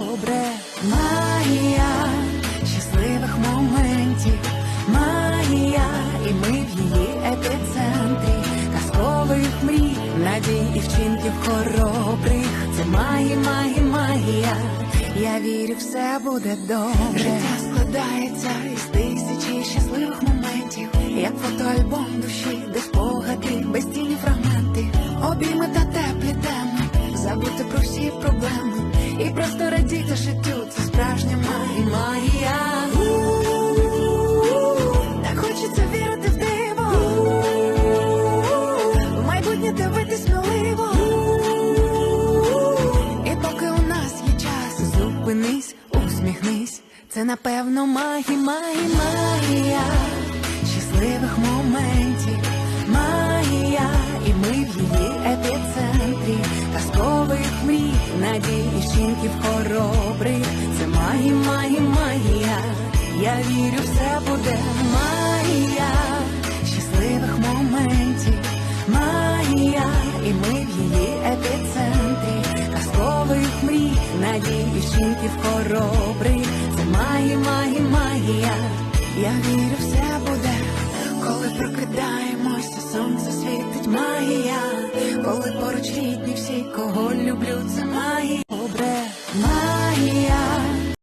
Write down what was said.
Добре, магія щасливих моментів, магія, і ми в її епіцентрі, казкових мрій, надій і вчинків хоробрих. Це магія, магія, магія. Я вірю, все буде добре. Життя складається із тисячі щасливих моментів, як фотоальбом душі, де спогади, безцінні фрагменти, обійми та теплі теми, забути про всі проблеми і просто радіти життю. Це справжня магія. Так хочеться вірити в диво, в майбутнє дивитись сміливо. І поки у нас є час, зупинись, усміхнись. Це напевно магія, магія, магія щасливих моментів, магія, і ми в її епіцентрі, казкових мрій, надій і вчинків хоробрих. Це магія, магія, магія. Я вірю, все буде магія щасливих моментів, магія, і ми в її епіцентрі, казкових мрій, надій і вчинків хоробрих. Це магія, магія, магія. Я вірю, все буде, сонце світить магія, коли поруч рідні всі, кого люблю, це магія.